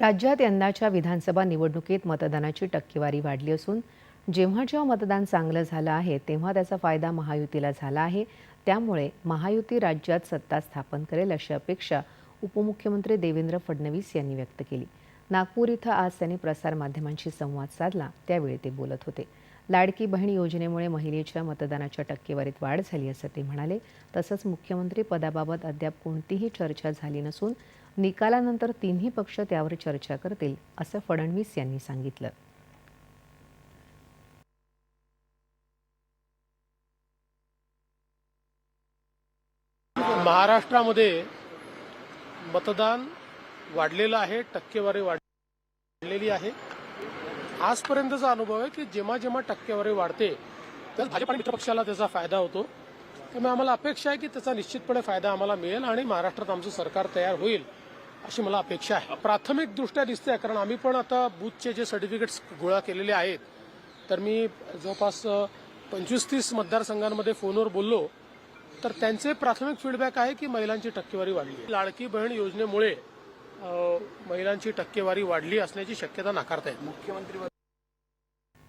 राज्यात यंदाच्या विधानसभा निवडणुकीत मतदानाची टक्केवारी वाढली असून जेव्हा जेव्हा मतदान चांगलं झालं आहे तेव्हा त्याचा फायदा महायुतीला झाला आहे. त्यामुळे महायुती राज्यात सत्ता स्थापन करेल अशी अपेक्षा उपमुख्यमंत्री देवेंद्र फडणवीस यांनी व्यक्त केली. नागपूर इथं आज त्यांनी प्रसारमाध्यमांशी संवाद साधला. त्यावेळी ते बोलत होते. लाडकी बहीण योजनेमुळे महिलेच्या मतदानाच्या टक्केवारीत वाढ झाली असं ते म्हणाले. तसंच मुख्यमंत्री पदाबाबत अद्याप कोणतीही चर्चा झाली नसून निकालानंतर तिन्ही पक्ष त्यावर चर्चा करतील असं फडणवीस यांनी सांगितलं. महाराष्ट्रामध्ये मतदान वाढलेलं आहे टक्केवारी वाढलेली आहे. आजपर्यंतचा अनुभव आहे की जेव्हा जेव्हा टक्केवारी वाढते तर भाजप आणि मित्रपक्षाला त्याचा फायदा होतो. त्यामुळे आम्हाला अपेक्षा आहे की त्याचा निश्चितपणे फायदा आम्हाला मिळेल आणि महाराष्ट्रात आमचं सरकार तयार होईल अशी मला अपेक्षा आहे. प्राथमिक दृष्ट्या दिसते कारण आम्ही पण आता बूथचे जे सर्टिफिकेट्स गोळा केलेले आहेत तर मी जवळपास पंचवीस तीस मतदारसंघांमध्ये फोनवर बोललो तर त्यांचे प्राथमिक फीडबॅक आहे की महिलांची टक्केवारी वाढली. लाडकी बहीण योजनेमुळे महिलांची टक्केवारी वाढली असण्याची शक्यता नाकारता येत मुख्यमंत्री